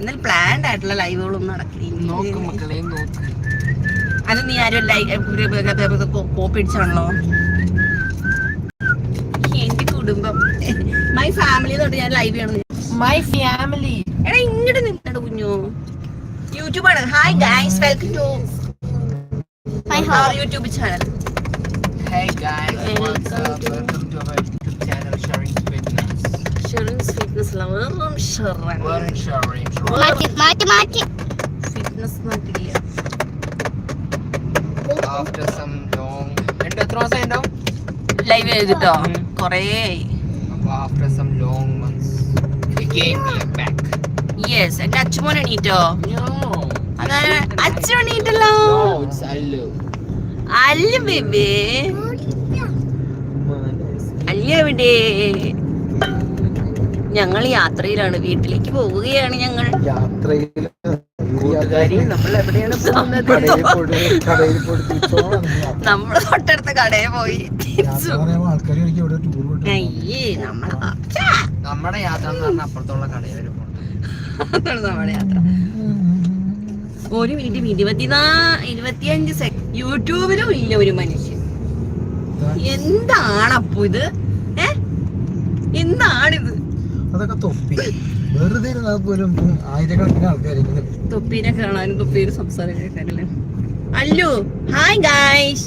എന്നാലും പ്ലാൻഡ് ആയിട്ടുള്ള ലൈവുകളൊന്നും നോക്ക് നടക്കില്ല. മക്കളെ നോക്ക്. അത് നീ ആരും ലൈവ് കോപ്പി അടിച്ചാണല്ലോ. എന്റെ കുടുംബം. മൈ ഫാമിലി തൊട്ട് ഞാൻ ലൈവ് ചെയ്യണം. മൈ ഫാമിലി എടാ ഇങ്ങോട്ട് നിന്നട കുഞ്ഞു. യൂട്യൂബാണ് hi guys welcome to my YouTube channel Hey guys, what's up? Welcome to our fitness വെറും in Sharing. മാറ്റി മാറ്റി മാറ്റി. ഫിറ്റ്നസ് മാറ്റില്ല ആഫ്റ്റർ സം ലോങ് എന്റെ എത്ര മാസം ഉണ്ടാവും? ലൈവ് ചെയ്തിട്ടോ? കുറേ കൊറേ അപ്പോൾ after some long months, again we are back. Yes എന്റെ അച്ഛമോൻ എണീറ്റോ? അച്ഛൻ എണീറ്റല്ലോ. No, it's Allu. അല്ല ബേബി. അല്ല എവിടെ? ഞങ്ങൾ യാത്രയിലാണ്. വീട്ടിലേക്ക് പോവുകയാണ് ഞങ്ങൾ. യാത്രയിൽ നമ്മൾ തൊട്ടടുത്ത കടയിൽ പോയി യാത്ര പറയുമ്പോൾ ഇവിടെ ടൂർ പോയിട്ട് അയ്യേ നമ്മൾ നമ്മുടെ യാത്ര എന്ന് പറഞ്ഞാൽ അപ്പുറത്തുള്ള കടയിൽ വരെ അതാണ് നമ്മുടെ യാത്ര. ഒരു മിനിറ്റ് ഇരുപത്തിനാ ഇരുപത്തിയഞ്ച് സെക്കൻഡ് യൂട്യൂബിലും ഇല്ല ഒരു മനുഷ്യൻ. എന്താണപ്പോ ഇത്? ഏ? എന്താണിത്? അതൊക്കെ തൊപ്പി. വെറുതെ ഇരുന്നാൽ പോലും ആയിരക്കണക്കിന് ആൾക്കാർ ഇങ്ങനെ തൊപ്പീനെ കാണാനും തൊപ്പീര് സംസാരം കേൾക്കാനല്ലേ? അല്ലു ഹായ് ഗായ്സ്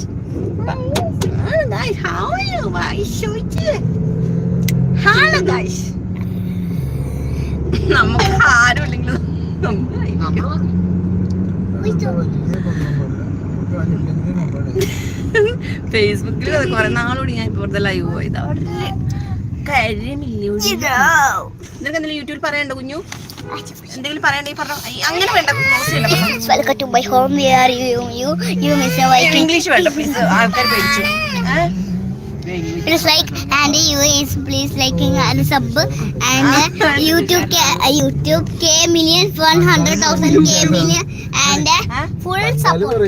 നമുക്ക് ആരും ഇല്ലെങ്കിലും ഫേസ്ബുക്കിൽ കുറെ നാളോട് ഞാൻ ഇപ്പൊ ലൈവ് പോയത്. കാര്യമില്ല നിനക്ക് എന്തെങ്കിലും യൂട്യൂബിൽ പറയണ്ടോ കുഞ്ഞു? എന്തെങ്കിലും പറയണ്ടെങ്കിൽ പറഞ്ഞോ? അങ്ങനെ വേണ്ട close ചെയ്യണ്ട, പറഞ്ഞോ. Welcome to my home where you you you miss viking English വേണ്ട പ്ലീസ് ആൾക്കാർ പേടിച്ചു. It's like and you is please liking and sub and uh, YouTube K YouTube K million one hundred thousand K million and uh, full support.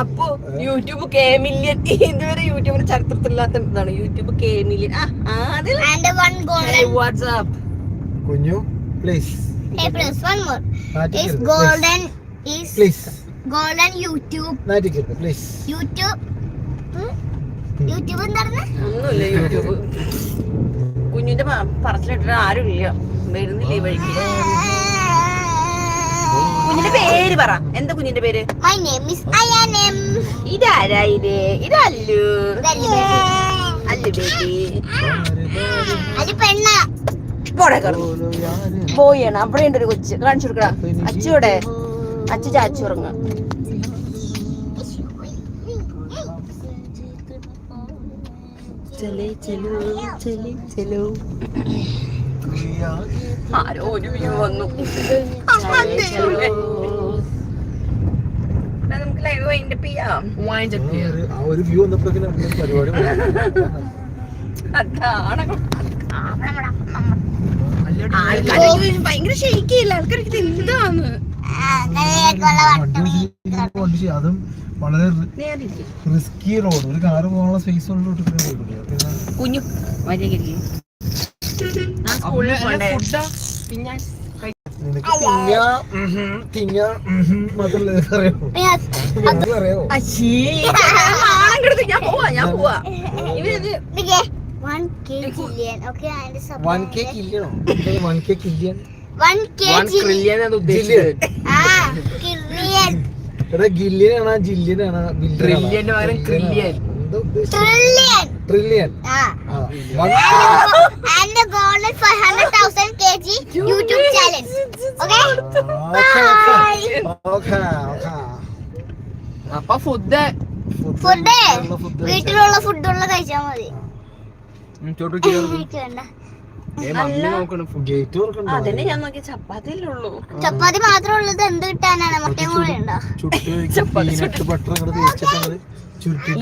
അപ്പോ YouTube K million ഇതുവരെ യൂട്യൂബിന്റെ ചരിത്രത്തിലില്ലാത്ത ഇതാണ് YouTube K million ആ അതിൽ And one golden WhatsApp കുഞ്ഞു please hey plus one more is golden is please golden YouTube നാറ്റിക്കരുത് please YouTube hmm? എന്താണ് ഒന്നുമില്ല യൂട്യൂബ്. കുഞ്ഞിന്റെ പറച്ചിലിട്ടിട്ട് ആരും ഇല്ല വരുന്നില്ല ഈ വഴിക്ക്? കുഞ്ഞിന്റെ പേര് പറ. എന്താ കുഞ്ഞിന്റെ പേര്. ഇതാരാ ഇത്? ഇതല്ലു അല്ലു ബേബി. പോടെ പോയാണ് അവിടെ ഉണ്ട് ഒരു കൊച്ച്. കാണിച്ചു കൊടുക്കടാ. അച്ചൂടെ അച്ചു ചാച്ചു ഉറങ്ങ ചലേ ചലോ ചലേ ചലോ. ആരോ ഒരു വ്യൂ വന്നു. നമുക്ക് ലൈവ് വൈൻഡപ്പ് ചെയ്യാം. Wind up here. ആ ഒരു വ്യൂ വന്നപ്പോഴേക്കും നമ്മുടെ പരിപാടി. അതാണ്. ആൾക്കാർക്ക് ഭയങ്കര ഷെയ്ക്കില്ല ആൾക്കാർക്ക് ഇത് അതും വളരെ റിസ്കി റോഡ് ഒരു കാറ് പോകാനുള്ള സ്പേസ് കുഞ്ഞു വൺ കെ ഓക്കെ അതിന്റെ വൺ കെ കില്യണോ one K കില്യൺ one K one G trillion അത് ഉദ്ദേശിച്ചത് ആ കില്യൻ എടാ ഗില്യൻ ആണോ ജില്യൻ ആണോ? Trillion. ന് പകരം trillion. ട്രില്യൻ ട്രില്യൺ ആ one and the golden 500,000 kg YouTube challenge. Okay? Okay okay okay അപ്പൊ ഫുഡ് ഫുഡ് വീട്ടിലുള്ള ഫുഡുള്ള കഴിച്ചാൽ മതി. ചോട്ടു അതന്നെ ഞാൻ നോക്കി ചപ്പാത്തിയിലുള്ളൂ ചപ്പാത്തി മാത്രം ഉള്ളത് എന്ത് കിട്ടാനാണ്? മുട്ടയും കൂടെ ഉണ്ടോ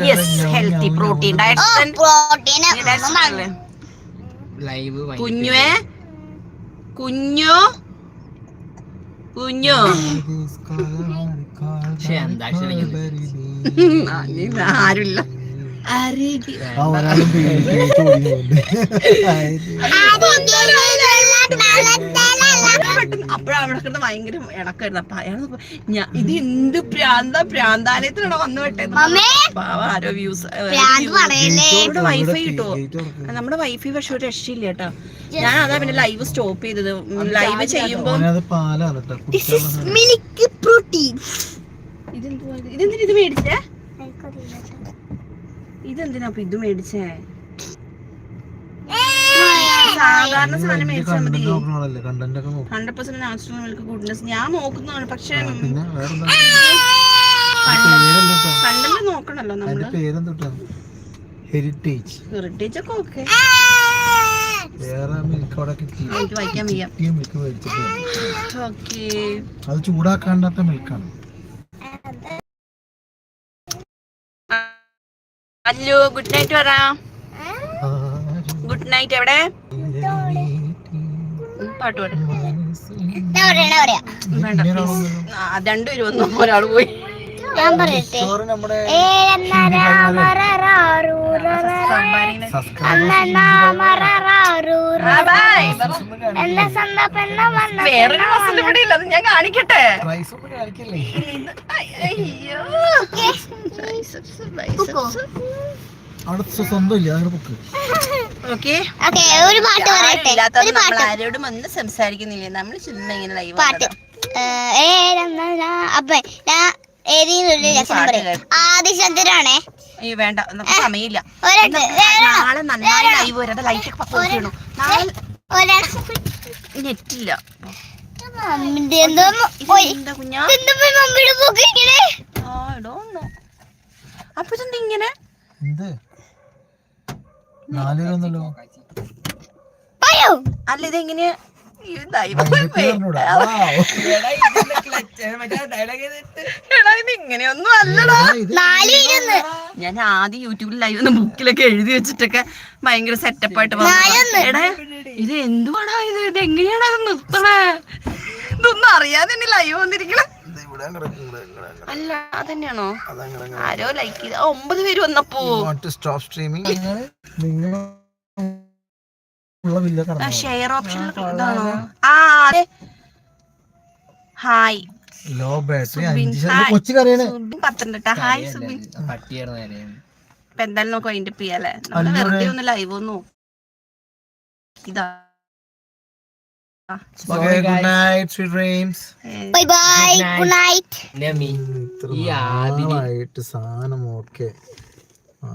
യെസ് ഹെൽത്തി പ്രോട്ടീൻ ലൈവ് കുഞ്ഞുവേ കുഞ്ഞു കുഞ്ഞു. പക്ഷെ എന്താ ആരുമില്ല അരികെ ആ ഒരാളും പേടിച്ച് ഓടി പോകുന്നുണ്ട്. ആദ്യം പെട്ടെന്ന് അപ്പഴാ അവിടെ കിടന്ന് ഭയങ്കര ഇണക്കായിരുന്നു അപ്പൊ അയാൾ ഞാൻ ഇത് എന്ത് പ്രാന്ത പ്രാന്താലയത്തിലാണോ വന്നു വിട്ടത് മമ്മേ! പാവ ആരോ വ്യൂസ് പ്രാന്ത് വൈഫൈ കിട്ടുമോ നമ്മുടെ വൈഫൈ പക്ഷെ ഒരു രക്ഷയില്ല കേട്ടോ. ഞാൻ അതാ പിന്നെ ലൈവ് സ്റ്റോപ്പ് ചെയ്തത്. ലൈവ് ചെയ്യുമ്പോ അത് പാലാണ് കേട്ടോ മിൽക്ക് പ്രോട്ടീൻ ഇതെന്തുവാ? ഇത്? ഇത് മേടിച്ചേ? ഇതെന്തിനാ അപ്പൊ ഇത് മേടിച്ചേ? സാധാരണ സാധനം മേടിച്ചാൽ മതി. നോക്കണല്ലേ കണ്ടന്റ് ഒക്കെ നോക്കും. Hundred percent natural milk goodness ഞാൻ നോക്കുന്നതാണ് പക്ഷെ കണ്ടന്റ് നോക്കണല്ലോ നമ്മൾ. ഹെറിറ്റേജ് ഹെറിറ്റേജ് ഒക്കെ ഓക്കെ. അത് ചൂടാക്കാണ്ടാത്ത മിൽക്കാണ് ഹലോ ഗുഡ് നൈറ്റ് പറ. ഗുഡ് നൈറ്റ് എവിടെ? പാട്ട് പാട്. ഞാൻ പേര് വന്നു ഒരാൾ പോയി. ഞാൻ പറയട്ടെ. നമ്മുടെ വേറൊരു മസിൽ ഇവിടെ ഇല്ല. ഞാൻ കാണിക്കട്ടെ? പ്രൈസ് ഒന്നും കാണിക്കല്ലേ? അയ്യോ. ആരോടും ഒന്നും സംസാരിക്കുന്നില്ല? നമ്മൾ ചുമ്മാ ഇങ്ങനെ ലൈവ് പാട്ട്. ഏഴെന്ന അപ്പൊ ഞാൻ ഏതെങ്കിലും ഒരു ലക്ഷണം പാട്ട് പറയും. കേൾക്കാം. ആദിശങ്കരാണേ. അയ്യോ വേണ്ട. നമുക്ക് സമയമില്ല. നന്നായി ലൈവ് വരാതെ ലൈറ്റ് ഒക്കെ പത്ത് വീണു നാളെ നെറ്റില്ല അപ്പൊ ഇതെന്താ ഇങ്ങനെ? അല്ല ഇതെങ്ങനെ ഇങ്ങനെയൊന്നും അല്ലടാ. ഞാൻ ആദ്യം യൂട്യൂബിൽ ലൈവ് ഒന്ന് ബുക്കിലൊക്കെ എഴുതി വെച്ചിട്ടൊക്കെ ഭയങ്കര സെറ്റപ്പ് ആയിട്ട്. എടാ ഇത് എന്തുവാടാ ഇത്? ഇത് എങ്ങനെയാടാ ഇത് നിർത്തണേ? ഇതൊന്നും അറിയാതെ തന്നെ ലൈവ് വന്നിരിക്കണ. അല്ല അതന്നെയാണോ? ആരോ ലൈക്ക് ചെയ്ത. ആ, ഒമ്പത് പേര് വന്നപ്പോ. സ്റ്റോപ്പ് സ്ട്രീമിംഗ് നിങ്ങൾ ഷെയർ ഓപ്ഷൻ ഇതാണോ? ആ അതെ ഹായ്. Low battery. കൊച്ചു കറിയാണ്. സുബിൻ പത്തനംതിട്ട ഹായ് സുബിൻ. ഇപ്പൊ എന്തായാലും നമുക്ക് അതിന്റെ പിയല്ലേ നമ്മൾ വെറുതെ ഒന്ന് ലൈവ് ഒന്നു ഇതാ. ആ, good night sweet dreams bye bye good night Nami ഈ ആദിനി ആയിട്ട് സാധനം ഓക്കെ. ആ.